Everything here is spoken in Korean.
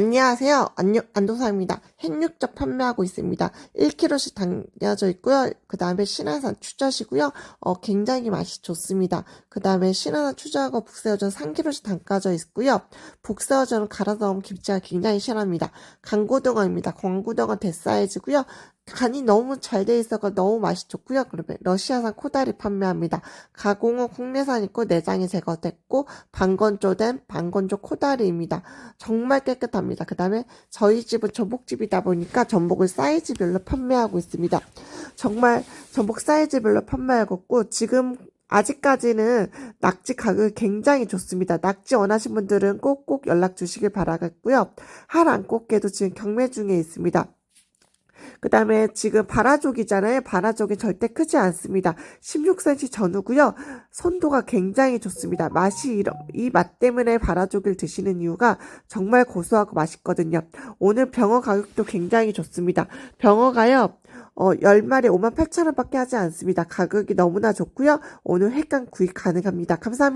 안녕하세요. 안녕, 안도사입니다. 핵육젓 판매하고 있습니다. 1kg씩 담겨져 있고요. 그 다음에 신한산 추젓이고요. 어, 굉장히 맛이 좋습니다. 그 다음에 신한산 추젓하고 북새우젓 3kg씩 담가져 있고요. 북새우젓은 갈아 넣은 김치가 굉장히 실합니다. 강고등어입니다. 강고등어 대사이즈고요. 간이 너무 잘 돼 있어서 너무 맛이 좋고요. 그러면 러시아산 코다리 판매합니다. 가공은 국내산 있고 내장이 제거됐고 반건조된 반건조 코다리입니다. 정말 깨끗합니다. 그 다음에 저희 집은 전복집이다 보니까 전복을 사이즈별로 판매하고 있습니다. 정말 전복 사이즈별로 판매하고 있고 지금 아직까지는 낙지 가격이 굉장히 좋습니다. 낙지 원하시는 분들은 꼭꼭 연락 주시길 바라겠고요. 할안꽃게도 지금 경매 중에 있습니다. 그 다음에 지금 바라족이잖아요. 바라족이 절대 크지 않습니다. 16cm 전후고요. 선도가 굉장히 좋습니다. 맛이 이런, 이 맛 때문에 바라족을 드시는 이유가 정말 고소하고 맛있거든요. 오늘 병어 가격도 굉장히 좋습니다. 병어가요. 어, 10마리 58,000원밖에 하지 않습니다. 가격이 너무나 좋고요. 오늘 횟감 구입 가능합니다. 감사합니다.